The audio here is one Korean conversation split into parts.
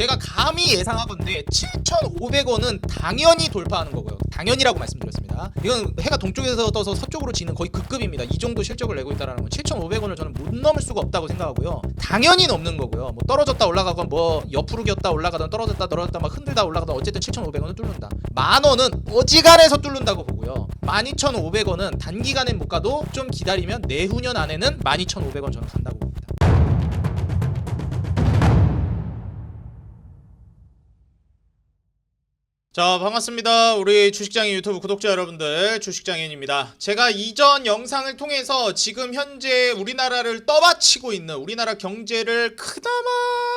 제가 감히 예상하건데 7,500원은 당연히 돌파하는 거고요. 당연히라고 말씀드렸습니다. 이건 해가 동쪽에서 떠서 서쪽으로 지는 거의 극급입니다. 이 정도 실적을 내고 있다라는 건 7,500원을 저는 못 넘을 수가 없다고 생각하고요. 당연히 넘는 거고요. 뭐 떨어졌다 올라가건 뭐 옆으로 겼다 올라가던 떨어졌다 떨어졌다 막 흔들다 올라가던 어쨌든 7,500원은 뚫는다. 만 원은 어지간해서 뚫는다고 보고요. 12,500원은 단기간엔 못 가도 좀 기다리면 내후년 안에는 12,500원 저는 간다고 자 반갑습니다. 우리 주식장인 유튜브 구독자 여러분들 주식장인입니다. 제가 이전 영상을 통해서 지금 현재 우리나라를 떠받치고 있는 우리나라 경제를 그나마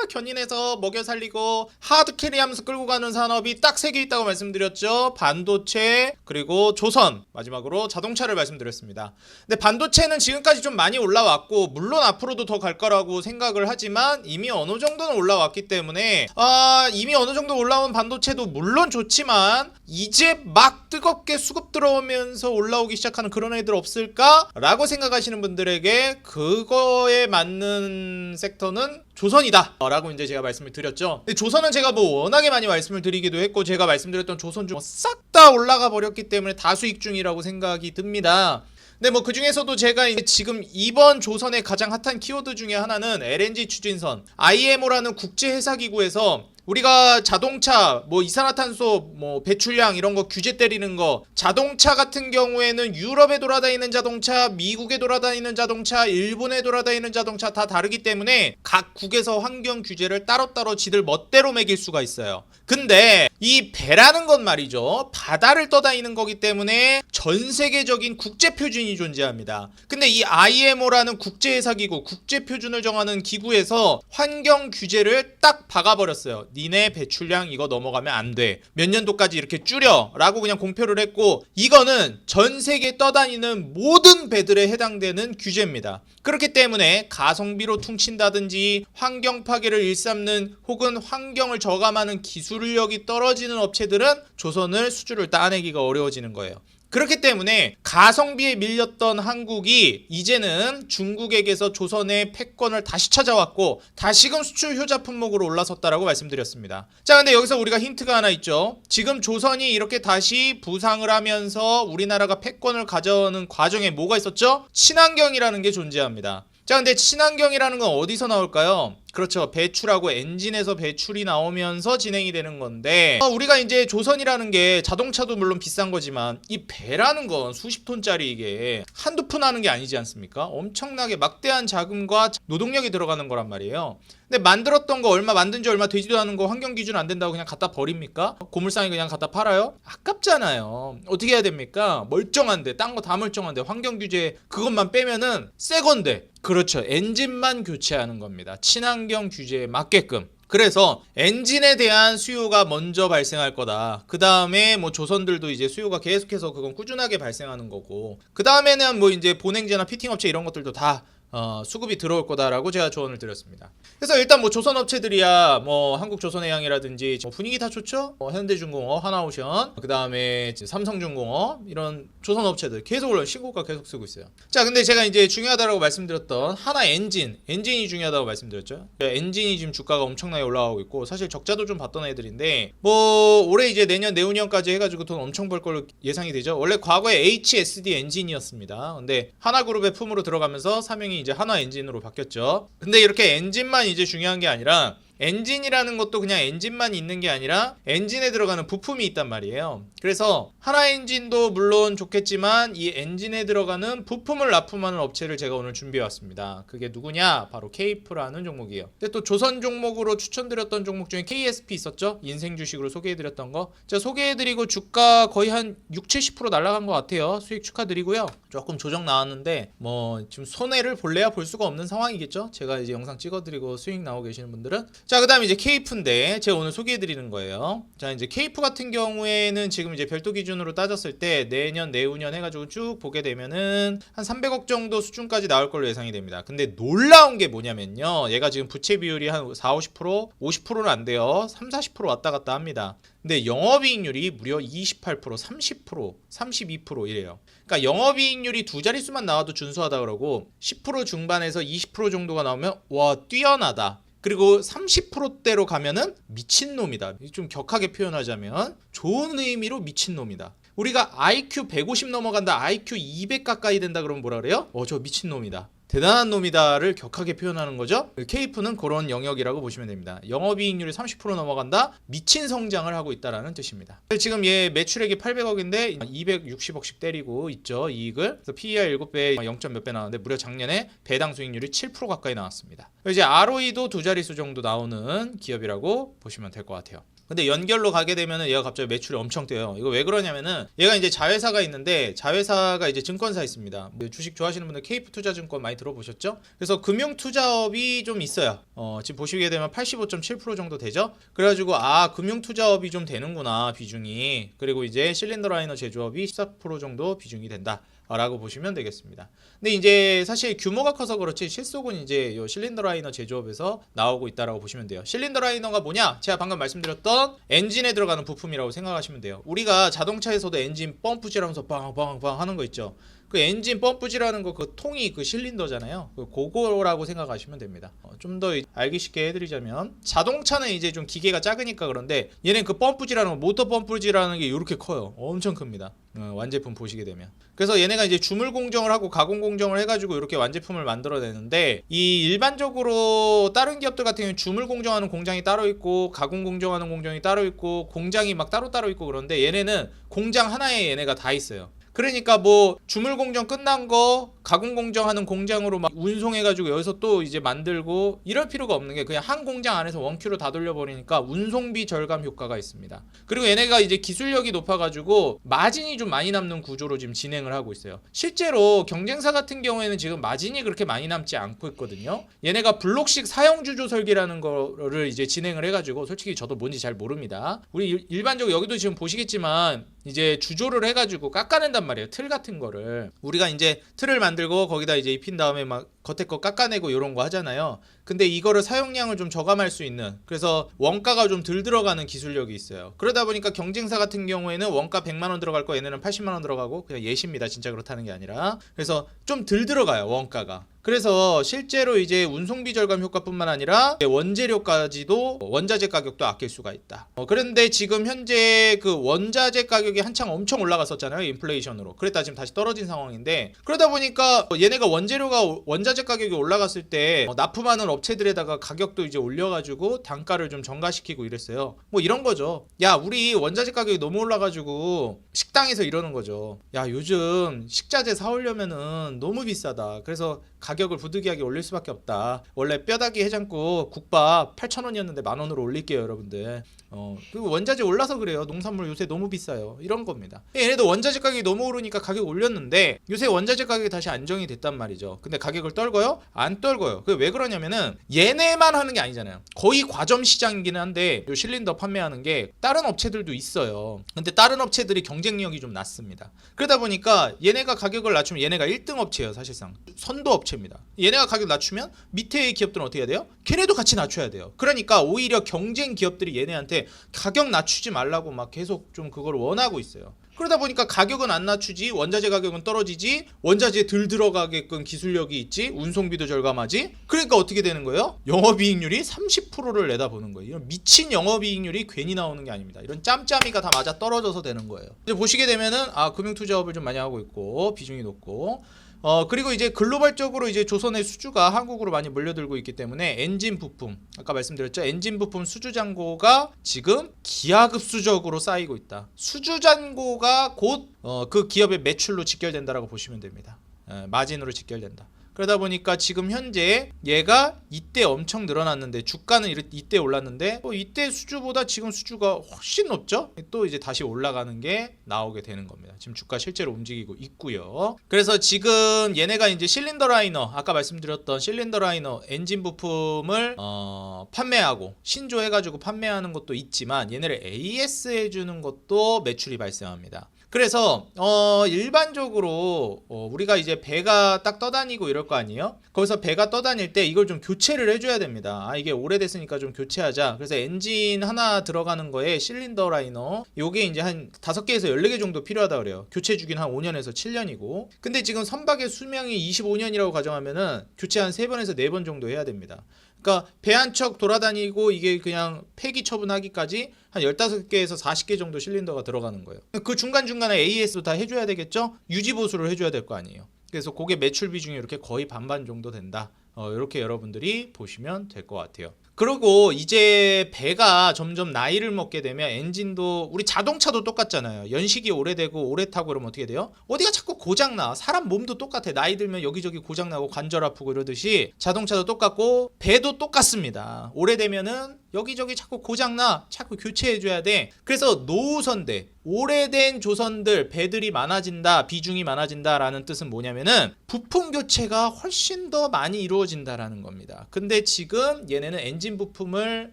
견인해서 먹여 살리고 하드캐리 하면서 끌고 가는 산업이 딱 세 개 있다고 말씀드렸죠. 반도체 그리고 조선 마지막으로 자동차를 말씀드렸습니다. 근데 반도체는 지금까지 좀 많이 올라왔고 물론 앞으로도 더 갈 거라고 생각을 하지만 이미 어느 정도는 올라왔기 때문에 아 이미 어느 정도 올라온 반도체도 물론 좋지만 이제 막 뜨겁게 수급 들어오면서 올라오기 시작하는 그런 애들 없을까 라고 생각하시는 분들에게 그거에 맞는 섹터는 조선이다. 라고 이제 제가 말씀을 드렸죠. 조선은 제가 뭐 워낙에 많이 말씀을 드리기도 했고 제가 말씀드렸던 조선 중 싹 다 올라가 버렸기 때문에 다수익 중이라고 생각이 듭니다. 근데 뭐 그 중에서도 제가 지금 이번 조선의 가장 핫한 키워드 중에 하나는 LNG 추진선 IMO라는 국제 회사 기구에서 우리가 자동차 뭐 이산화탄소 뭐 배출량 이런 거 규제 때리는 거 자동차 같은 경우에는 유럽에 돌아다니는 자동차 미국에 돌아다니는 자동차 일본에 돌아다니는 자동차 다 다르기 때문에 각 국에서 환경 규제를 따로따로 지들 멋대로 매길 수가 있어요. 근데 이 배라는 건 말이죠. 바다를 떠다니는 거기 때문에 전 세계적인 국제 표준이 존재합니다. 근데 이 IMO라는 국제회사 기구 국제 표준을 정하는 기구에서 환경 규제를 딱 박아버렸어요 니네 배출량 이거 넘어가면 안 돼. 몇 년도까지 이렇게 줄여. 라고 그냥 공표를 했고, 이거는 전 세계 떠다니는 모든 배들에 해당되는 규제입니다. 그렇기 때문에 가성비로 퉁친다든지 환경 파괴를 일삼는 혹은 환경을 저감하는 기술력이 떨어지는 업체들은 조선을 수주를 따내기가 어려워지는 거예요. 그렇기 때문에 가성비에 밀렸던 한국이 이제는 중국에게서 조선의 패권을 다시 찾아왔고 다시금 수출 효자 품목으로 올라섰다라고 말씀드렸습니다. 자, 근데 여기서 우리가 힌트가 하나 있죠. 지금 조선이 이렇게 다시 부상을 하면서 우리나라가 패권을 가져오는 과정에 뭐가 있었죠? 친환경이라는 게 존재합니다. 자, 근데 친환경이라는 건 어디서 나올까요? 그렇죠. 배출하고 엔진에서 배출이 나오면서 진행이 되는 건데 어, 우리가 이제 조선이라는 게 자동차도 물론 비싼 거지만 이 배라는 건 수십 톤짜리 이게 한두 푼 하는 게 아니지 않습니까? 엄청나게 막대한 자금과 노동력이 들어가는 거란 말이에요. 근데 만들었던 거 얼마 만든 지 얼마 되지도 않은 거 환경 기준 안 된다고 그냥 갖다 버립니까? 고물상에 그냥 갖다 팔아요? 아깝잖아요. 어떻게 해야 됩니까? 멀쩡한데 딴 거 다 멀쩡한데 환경 규제 그것만 빼면은 새 건데 그렇죠. 엔진만 교체하는 겁니다. 친환경 규제에 맞게끔. 그래서 엔진에 대한 수요가 먼저 발생할 거다. 그 다음에 뭐 조선들도 이제 수요가 계속해서 그건 꾸준하게 발생하는 거고. 그 다음에는 뭐 이제 본행제나 피팅 업체 이런 것들도 다 어, 수급이 들어올 거다라고 제가 조언을 드렸습니다. 그래서 일단 뭐 조선 업체들이야 뭐 한국 조선해양이라든지 뭐 분위기 다 좋죠. 뭐 현대중공업, 하나오션, 그 다음에 삼성중공업 이런 조선 업체들 계속 올라 신고가 계속 쓰고 있어요. 자, 근데 제가 이제 중요하다라고 말씀드렸던 하나 엔진, 엔진이 중요하다고 말씀드렸죠. 엔진이 지금 주가가 엄청나게 올라가고 있고 사실 적자도 좀 봤던 애들인데 뭐 올해 이제 내년 내후년까지 해가지고 돈 엄청 벌 걸로 예상이 되죠. 원래 과거에 HSD 엔진이었습니다. 근데 하나그룹의 품으로 들어가면서 사명이 이제 하나 엔진으로 바뀌었죠. 근데 이렇게 엔진만 이제 중요한 게 아니라 엔진이라는 것도 그냥 엔진만 있는 게 아니라 엔진에 들어가는 부품이 있단 말이에요. 그래서 하나 엔진도 물론 좋겠지만 이 엔진에 들어가는 부품을 납품하는 업체를 제가 오늘 준비해 왔습니다. 그게 누구냐? 바로 케이프라는 종목이에요. 근데 또 조선 종목으로 추천드렸던 종목 중에 KSP 있었죠? 인생 주식으로 소개해 드렸던 거. 제가 소개해 드리고 주가 거의 한 6, 70% 날아간 것 같아요. 수익 축하드리고요. 조금 조정 나왔는데 뭐 지금 손해를 볼래야 볼 수가 없는 상황이겠죠? 제가 이제 영상 찍어 드리고 수익 나오고 계시는 분들은 자, 그 다음에 이제 케이프인데 제가 오늘 소개해 드리는 거예요. 자, 이제 케이프 같은 경우에는 지금 이제 별도 기준으로 따졌을 때 내년 내후년 해 가지고 쭉 보게 되면은 한 300억 정도 수준까지 나올 걸로 예상이 됩니다. 근데 놀라운 게 뭐냐면요. 얘가 지금 부채 비율이 한 4, 50%, 50%는 안 돼요. 3, 40% 왔다 갔다 합니다. 근데 영업이익률이 무려 28%, 30%, 32% 이래요. 그러니까 영업이익률이 두 자릿수만 나와도 준수하다 그러고 10% 중반에서 20% 정도가 나오면 와 뛰어나다. 그리고 30%대로 가면은 미친놈이다. 좀 격하게 표현하자면 좋은 의미로 미친놈이다. 우리가 IQ 150 넘어간다, IQ 200 가까이 된다 그러면 뭐라 그래요? 어, 저 미친놈이다. 대단한 놈이다를 격하게 표현하는 거죠. 케이프는 그런 영역이라고 보시면 됩니다. 영업이익률이 30% 넘어간다, 미친 성장을 하고 있다라는 뜻입니다. 지금 얘 매출액이 800억인데 260억씩 때리고 있죠 이익을. 그래서 PER 7배, 0. 몇 배 나왔는데 무려 작년에 배당 수익률이 7% 가까이 나왔습니다. 이제 ROE도 두 자릿수 정도 나오는 기업이라고 보시면 될 것 같아요. 근데 연결로 가게 되면은 얘가 갑자기 매출이 엄청 뛰어요. 이거 왜 그러냐면은 얘가 이제 자회사가 있는데 자회사가 이제 증권사 있습니다. 뭐 주식 좋아하시는 분들 케이프 투자증권 많이 들어보셨죠? 그래서 금융 투자업이 좀 있어요. 어, 지금 보시게 되면 85.7% 정도 되죠? 그래가지고 아 금융 투자업이 좀 되는구나 비중이. 그리고 이제 실린더 라이너 제조업이 14% 정도 비중이 된다. 라고 보시면 되겠습니다. 근데 이제 사실 규모가 커서 그렇지 실속은 이제 요 실린더 라이너 제조업에서 나오고 있다라고 보시면 돼요. 실린더 라이너가 뭐냐? 제가 방금 말씀드렸던 엔진에 들어가는 부품이라고 생각하시면 돼요. 우리가 자동차에서도 엔진 펌프질 하면서 빵빵빵 하는 거 있죠. 그 엔진 펌프질하는 거 그 통이 그 실린더잖아요. 그 그거라고 생각하시면 됩니다. 어, 좀더 알기 쉽게 해드리자면 자동차는 이제 좀 기계가 작으니까 그런데 얘는 그 펌프질하는 거 모터 펌프질하는 게 이렇게 커요. 엄청 큽니다. 어, 완제품 보시게 되면. 그래서 얘네가 이제 주물 공정을 하고 가공 공정을 해가지고 이렇게 완제품을 만들어내는데 이 일반적으로 다른 기업들 같은 경우는 주물 공정하는 공장이 따로 있고 가공 공정하는 공정이 따로 있고 공장이 막 따로 따로 있고 그런데 얘네는 공장 하나에 얘네가 다 있어요. 그러니까 뭐 주물 공정 끝난 거 가공 공정하는 공장으로 막 운송해가지고 여기서 또 이제 만들고 이럴 필요가 없는 게 그냥 한 공장 안에서 원큐로 다 돌려버리니까 운송비 절감 효과가 있습니다. 그리고 얘네가 이제 기술력이 높아가지고 마진이 좀 많이 남는 구조로 지금 진행을 하고 있어요. 실제로 경쟁사 같은 경우에는 지금 마진이 그렇게 많이 남지 않고 있거든요. 얘네가 블록식 사형 주조 설계라는 거를 이제 진행을 해가지고 솔직히 저도 뭔지 잘 모릅니다. 우리 일- 일반적으로 여기도 지금 보시겠지만 이제 주조를 해가지고 깎아낸단 말이에요. 틀 같은 거를 우리가 이제 틀을 만 들고 거기다 이제 입힌 다음에 막 겉에 거 깎아내고 이런 거 하잖아요. 근데 이거를 사용량을 좀 저감할 수 있는 그래서 원가가 좀 덜 들어가는 기술력이 있어요. 그러다 보니까 경쟁사 같은 경우에는 원가 100만 원 들어갈 거 얘네는 80만 원 들어가고 그냥 예시입니다. 진짜 그렇다는 게 아니라 그래서 좀 덜 들어가요 원가가. 그래서 실제로 이제 운송비 절감 효과뿐만 아니라 원재료까지도 원자재 가격도 아낄 수가 있다. 어, 그런데 지금 현재 그 원자재 가격이 한창 엄청 올라갔었잖아요 인플레이션으로. 그랬다 지금 다시 떨어진 상황인데 그러다 보니까 얘네가 원재료가 원자재 가격이 올라갔을 때 어, 납품하는 업체들에다가 가격도 이제 올려가지고 단가를 좀 정가시키고 이랬어요. 뭐 이런 거죠. 야 우리 원자재 가격이 너무 올라가지고 식당에서 이러는 거죠. 야 요즘 식자재 사오려면은 너무 비싸다. 그래서 가 격을 부득이하게 올릴 수밖에 없다. 원래 뼈다귀 해장국 국밥 8,000원이었는데 만 원으로 올릴게요, 여러분들. 어, 그리고 원자재 올라서 그래요. 농산물 요새 너무 비싸요. 이런 겁니다. 얘네도 원자재 가격이 너무 오르니까 가격 올렸는데 요새 원자재 가격이 다시 안정이 됐단 말이죠. 근데 가격을 떨고요? 안 떨고요. 그왜 그러냐면은 얘네만 하는 게 아니잖아요. 거의 과점 시장이긴 한데 요 실린더 판매하는 게 다른 업체들도 있어요. 근데 다른 업체들이 경쟁력이 좀 낮습니다. 그러다 보니까 얘네가 가격을 낮추면 얘네가 1등 업체예요, 사실상. 선도 업체입니다. 얘네가 가격 낮추면 밑에의 기업들은 어떻게 해야 돼요? 걔네도 같이 낮춰야 돼요. 그러니까 오히려 경쟁 기업들이 얘네한테 가격 낮추지 말라고 막 계속 좀 그걸 원하고 있어요. 그러다 보니까 가격은 안 낮추지 원자재 가격은 떨어지지 원자재 덜 들어가게끔 기술력이 있지 운송비도 절감하지 그러니까 어떻게 되는 거예요? 영업이익률이 30%를 내다보는 거예요 이런 미친 영업이익률이 괜히 나오는 게 아닙니다 이런 짬짬이가 다 맞아 떨어져서 되는 거예요 이제 보시게 되면은 아 금융투자업을 좀 많이 하고 있고 비중이 높고 어 그리고 이제 글로벌적으로 이제 조선의 수주가 한국으로 많이 몰려들고 있기 때문에 엔진 부품 아까 말씀드렸죠? 엔진 부품 수주 잔고가 지금 기하급수적으로 쌓이고 있다. 수주 잔고가 곧어그 기업의 매출로 직결된다라고 보시면 됩니다. 에, 마진으로 직결된다 그러다 보니까 지금 현재 얘가 이때 엄청 늘어났는데 주가는 이때 올랐는데 뭐 이때 수주보다 지금 수주가 훨씬 높죠? 또 이제 다시 올라가는 게 나오게 되는 겁니다. 지금 주가 실제로 움직이고 있고요. 그래서 지금 얘네가 이제 실린더 라이너 아까 말씀드렸던 실린더 라이너 엔진 부품을 어, 판매하고 신조해가지고 판매하는 것도 있지만 얘네를 AS 해주는 것도 매출이 발생합니다. 그래서 어 일반적으로 어, 우리가 이제 배가 딱 떠다니고 이럴 거 아니에요? 거기서 배가 떠다닐 때 이걸 좀 교체를 해줘야 됩니다. 아 이게 오래됐으니까 좀 교체하자. 그래서 엔진 하나 들어가는 거에 실린더 라이너 요게 이제 한 다섯 개에서 14개 정도 필요하다 그래요. 교체 주기는 한 5년에서 7년이고. 근데 지금 선박의 수명이 25년이라고 가정하면은 교체 한 3번에서 4번 정도 해야 됩니다. 그러니까 배 한 척 돌아다니고 이게 그냥 폐기 처분하기까지 한 15개에서 40개 정도 실린더가 들어가는 거예요. 그 중간중간에 AS도 다 해줘야 되겠죠? 유지 보수를 해줘야 될 거 아니에요. 그래서 그게 매출 비중이 이렇게 거의 반반 정도 된다. 어, 이렇게 여러분들이 보시면 될 것 같아요. 그리고 이제 배가 점점 나이를 먹게 되면 엔진도 우리 자동차도 똑같잖아요. 연식이 오래되고 오래 타고 그러면 어떻게 돼요? 어디가 자꾸 고장 나. 사람 몸도 똑같아. 나이 들면 여기저기 고장 나고 관절 아프고 이러듯이 자동차도 똑같고 배도 똑같습니다. 오래되면은 여기저기 자꾸 고장 나. 자꾸 교체해 줘야 돼. 그래서 노후선대 오래된 조선들 배들이 많아진다. 비중이 많아진다 라는 뜻은 뭐냐면은 부품 교체가 훨씬 더 많이 이루어진다라는 겁니다. 근데 지금 얘네는 엔진 부품을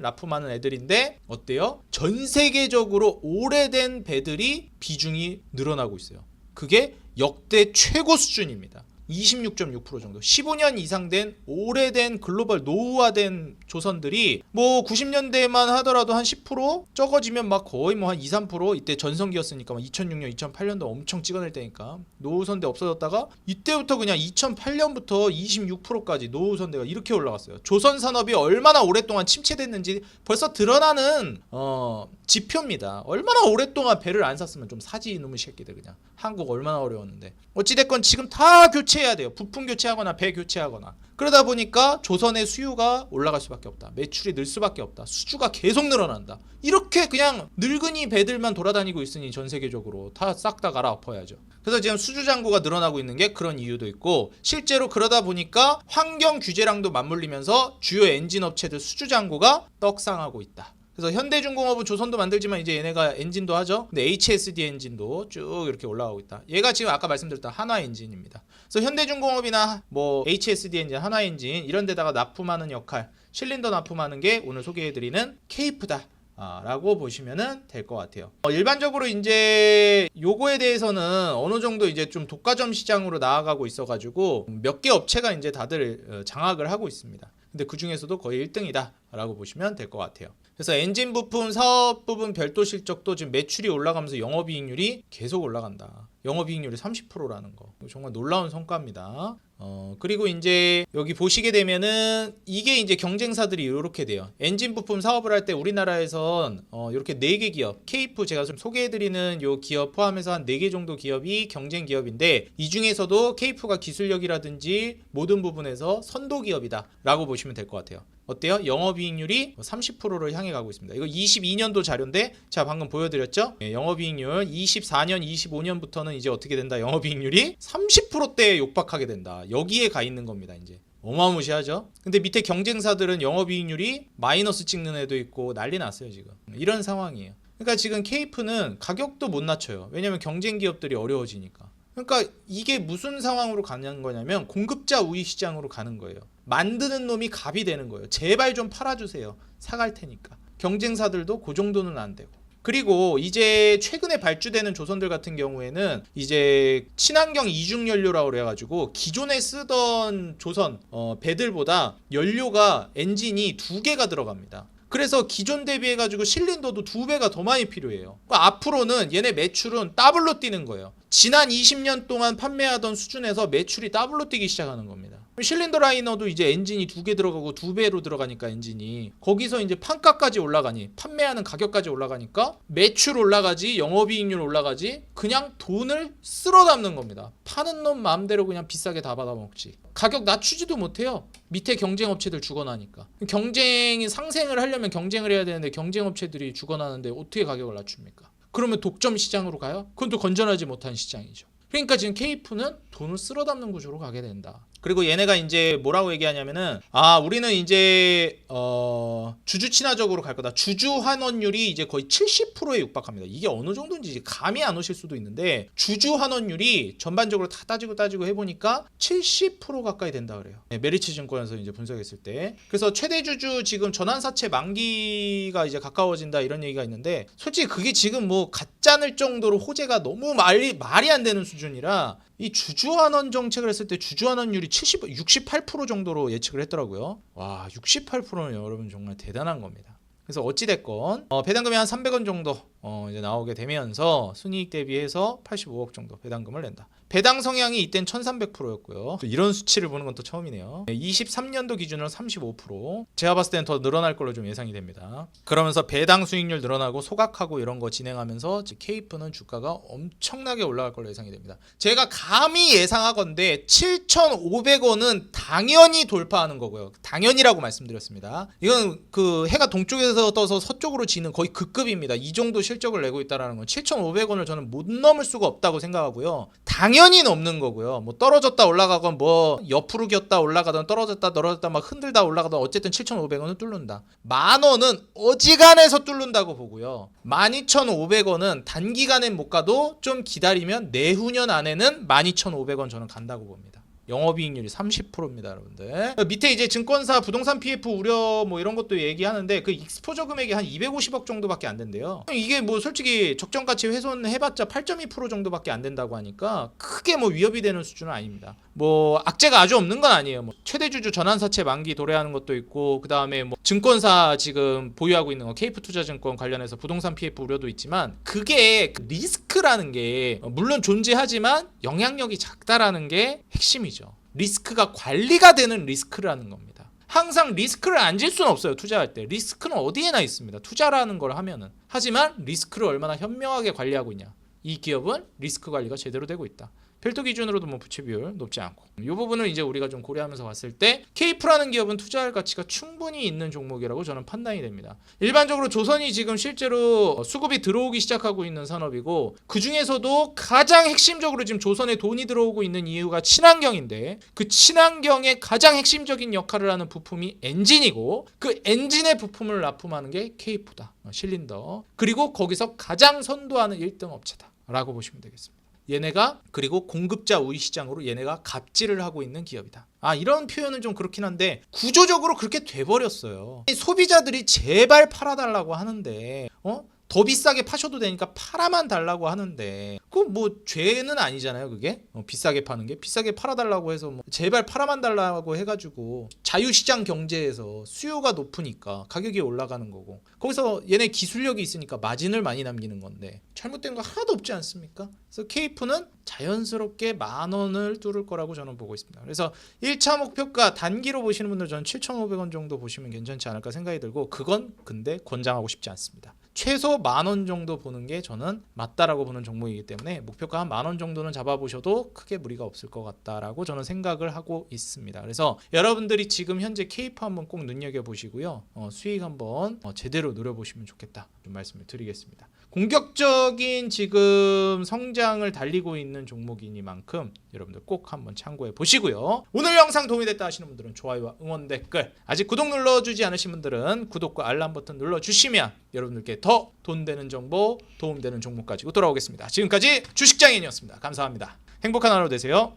납품하는 애들인데 어때요? 전 세계적으로 오래된 배들이 비중이 늘어나고 있어요. 그게 역대 최고 수준입니다. 26.6% 정도. 15년 이상 된 오래된 글로벌 노후화된 조선들이 뭐 90년대만 하더라도 한 10% 적어지면 막 거의 뭐 한 2, 3% 이때 전성기였으니까 막 2006년, 2008년도 엄청 찍어낼 때니까 노후선대 없어졌다가 이때부터 그냥 2008년부터 26%까지 노후선대가 이렇게 올라갔어요. 조선 산업이 얼마나 오랫동안 침체됐는지 벌써 드러나는 어 지표입니다. 얼마나 오랫동안 배를 안 샀으면 좀 사지 이놈의 새끼들 그냥 한국 얼마나 어려웠는데 어찌됐건 지금 다 교체 해야 돼요. 부품 교체하거나 배 교체하거나 그러다 보니까 조선의 수요가 올라갈 수밖에 없다. 매출이 늘 수밖에 없다. 수주가 계속 늘어난다. 이렇게 그냥 늙은이 배들만 돌아다니고 있으니 전 세계적으로 다 싹 다 갈아엎어야죠. 그래서 지금 수주 잔고가 늘어나고 있는 게 그런 이유도 있고 실제로 그러다 보니까 환경 규제랑도 맞물리면서 주요 엔진 업체들 수주 잔고가 떡상하고 있다. 그래서 현대중공업은 조선도 만들지만 이제 얘네가 엔진도 하죠. 근데 HSD 엔진도 쭉 이렇게 올라가고 있다. 얘가 지금 아까 말씀드렸던 한화 엔진입니다. 그래서 현대중공업이나 뭐 HSD 엔진, 한화 엔진 이런 데다가 납품하는 역할, 실린더 납품하는 게 오늘 소개해드리는 케이프다. 아, 라고 보시면은 될것 같아요. 어, 일반적으로 이제 요거에 대해서는 어느 정도 이제 좀 독과점 시장으로 나아가고 있어가지고 몇 개 업체가 이제 다들 어, 장악을 하고 있습니다. 근데 그 중에서도 거의 1등이다 라고 보시면 될 것 같아요. 그래서 엔진 부품 사업 부분 별도 실적도 지금 매출이 올라가면서 영업이익률이 계속 올라간다. 영업이익률이 30%라는 거 정말 놀라운 성과입니다. 어 그리고 이제 여기 보시게 되면은 이게 이제 경쟁사들이 이렇게 돼요. 엔진 부품 사업을 할 때 우리나라에선 어 이렇게 네개 기업, 케이프 제가 좀 소개해드리는 요 기업 포함해서 한네개 정도 기업이 경쟁 기업인데 이 중에서도 케이프가 기술력이라든지 모든 부분에서 선도 기업이다 라고 보시면 될 것 같아요. 어때요? 영업이익률이 30%를 향해 가고 있습니다. 이거 22년도 자료인데 제가 방금 보여드렸죠? 예, 영업이익률 24년, 25년부터는 이제 어떻게 된다? 영업이익률이 30%대에 욕박하게 된다. 여기에 가 있는 겁니다. 이제 어마무시하죠? 근데 밑에 경쟁사들은 영업이익률이 마이너스 찍는 애도 있고 난리 났어요 지금. 이런 상황이에요. 그러니까 지금 케이프는 가격도 못 낮춰요. 왜냐면 경쟁 기업들이 어려워지니까. 그러니까 이게 무슨 상황으로 가는 거냐면 공급자 우위 시장으로 가는 거예요. 만드는 놈이 갑이 되는 거예요. 제발 좀 팔아주세요. 사갈 테니까. 경쟁사들도 그 정도는 안 되고. 그리고 이제 최근에 발주되는 조선들 같은 경우에는 이제 친환경 이중 연료라고 그래가지고 기존에 쓰던 조선 어, 배들보다 연료가 엔진이 두 개가 들어갑니다. 그래서 기존 대비해가지고 실린더도 두 배가 더 많이 필요해요. 그러니까 앞으로는 얘네 매출은 더블로 뛰는 거예요. 지난 20년 동안 판매하던 수준에서 매출이 더블로 뛰기 시작하는 겁니다. 실린더 라이너도 이제 엔진이 두 개 들어가고 두 배로 들어가니까 엔진이 거기서 이제 판가까지 올라가니 판매하는 가격까지 올라가니까 매출 올라가지 영업이익률 올라가지 그냥 돈을 쓸어 담는 겁니다. 파는 놈 마음대로 그냥 비싸게 다 받아먹지. 가격 낮추지도 못해요. 밑에 경쟁 업체들 죽어나니까. 경쟁이 상생을 하려면 경쟁을 해야 되는데 경쟁 업체들이 죽어나는데 어떻게 가격을 낮춥니까? 그러면 독점 시장으로 가요? 그건 또 건전하지 못한 시장이죠. 그러니까 지금 케이프는 돈을 쓸어 담는 구조로 가게 된다. 그리고 얘네가 이제 뭐라고 얘기하냐면은 아 우리는 이제 어 주주 친화적으로 갈 거다. 주주 환원율이 이제 거의 70%에 육박합니다. 이게 어느 정도인지 감이 안 오실 수도 있는데 주주 환원율이 전반적으로 다 따지고 따지고 해보니까 70% 가까이 된다 그래요. 네, 메리츠 증권에서 이제 분석했을 때 그래서 최대 주주 지금 전환사채 만기가 이제 가까워진다 이런 얘기가 있는데 솔직히 그게 지금 뭐 가짜늘 정도로 호재가 너무 말이 말이 안 되는 수준이라 이 주주환원 정책을 했을 때 주주환원율이 70, 68% 정도로 예측을 했더라고요. 와, 68%는 여러분 정말 대단한 겁니다. 그래서 어찌됐건 어, 배당금이 한 300원 정도 어, 이제 나오게 되면서 순이익 대비해서 85억 정도 배당금을 낸다. 배당 성향이 이땐 1300%였고요. 또 이런 수치를 보는 건 또 처음이네요. 23년도 기준으로 35%. 제가 봤을 때는 더 늘어날 걸로 좀 예상이 됩니다. 그러면서 배당 수익률 늘어나고 소각하고 이런 거 진행하면서 케이프는 주가가 엄청나게 올라갈 걸로 예상이 됩니다. 제가 감히 예상하건데 7,500원은 당연히 돌파하는 거고요. 당연히라고 말씀드렸습니다. 이건 그 해가 동쪽에서 떠서 서쪽으로 지는 거의 극급입니다. 이 정도 실적을 내고 있다라는 건 7,500원을 저는 못 넘을 수가 없다고 생각하고요. 당연히 넘는 거고요. 뭐 떨어졌다 올라가건 뭐 옆으로 기었다 올라가던 떨어졌다 떨어졌다 막 흔들다 올라가던 어쨌든 7,500원은 뚫는다. 만 원은 어지간해서 뚫는다고 보고요. 12,500원은 단기간엔 못 가도 좀 기다리면 내후년 안에는 12,500원 저는 간다고 봅니다. 영업이익률이 30%입니다, 여러분들. 밑에 이제 증권사 부동산 PF 우려 뭐 이런 것도 얘기하는데 그 익스포저 금액이 한 250억 정도밖에 안 된대요. 이게 뭐 솔직히 적정 가치 훼손해봤자 8.2% 정도밖에 안 된다고 하니까 크게 뭐 위협이 되는 수준은 아닙니다. 뭐 악재가 아주 없는 건 아니에요. 뭐 최대 주주 전환사채 만기 도래하는 것도 있고 그 다음에 뭐 증권사 지금 보유하고 있는 거 케이프 투자증권 관련해서 부동산 PF 우려도 있지만 그게 그 리스크라는 게 물론 존재하지만 영향력이 작다라는 게 핵심이죠. 리스크가 관리가 되는 리스크라는 겁니다. 항상 리스크를 안 질 수는 없어요. 투자할 때 리스크는 어디에나 있습니다. 투자라는 걸 하면은 하지만 리스크를 얼마나 현명하게 관리하고 있냐. 이 기업은 리스크 관리가 제대로 되고 있다. 별도 기준으로도 뭐 부채 비율 높지 않고 이 부분을 이제 우리가 좀 고려하면서 봤을 때 케이프라는 기업은 투자할 가치가 충분히 있는 종목이라고 저는 판단이 됩니다. 일반적으로 조선이 지금 실제로 수급이 들어오기 시작하고 있는 산업이고 그 중에서도 가장 핵심적으로 지금 조선에 돈이 들어오고 있는 이유가 친환경인데 그 친환경의 가장 핵심적인 역할을 하는 부품이 엔진이고 그 엔진의 부품을 납품하는 게 케이프다 어, 실린더 그리고 거기서 가장 선도하는 1등 업체다 라고 보시면 되겠습니다. 얘네가 그리고 공급자 우위 시장으로 얘네가 갑질을 하고 있는 기업이다. 아 이런 표현은 좀 그렇긴 한데 구조적으로 그렇게 돼버렸어요. 소비자들이 제발 팔아달라고 하는데 어? 더 비싸게 파셔도 되니까 팔아만 달라고 하는데 그뭐 죄는 아니잖아요 그게 어, 비싸게 파는 게 비싸게 팔아달라고 해서 뭐 제발 팔아만 달라고 해가지고 자유시장 경제에서 수요가 높으니까 가격이 올라가는 거고 거기서 얘네 기술력이 있으니까 마진을 많이 남기는 건데 잘못된 거 하나도 없지 않습니까? 그래서 케이프는 자연스럽게 만 원을 뚫을 거라고 저는 보고 있습니다. 그래서 1차 목표가 단기로 보시는 분들 저는 7,500원 정도 보시면 괜찮지 않을까 생각이 들고 그건 근데 권장하고 싶지 않습니다. 최소 만 원 정도 보는 게 저는 맞다라고 보는 종목이기 때문에 목표가 한 만 원 정도는 잡아보셔도 크게 무리가 없을 것 같다라고 저는 생각을 하고 있습니다. 그래서 여러분들이 지금 현재 케이프 한번 꼭 눈여겨 보시고요. 어, 수익 한번 어, 제대로 노려보시면 좋겠다 좀 말씀을 드리겠습니다. 공격적인 지금 성장을 달리고 있는 종목이니만큼 여러분들 꼭 한번 참고해 보시고요. 오늘 영상 도움이 됐다 하시는 분들은 좋아요와 응원 댓글 아직 구독 눌러주지 않으신 분들은 구독과 알람 버튼 눌러주시면 여러분들께 더 돈 되는 정보 도움 되는 종목 가지고 돌아오겠습니다. 지금까지 주식장인이었습니다. 감사합니다. 행복한 하루 되세요.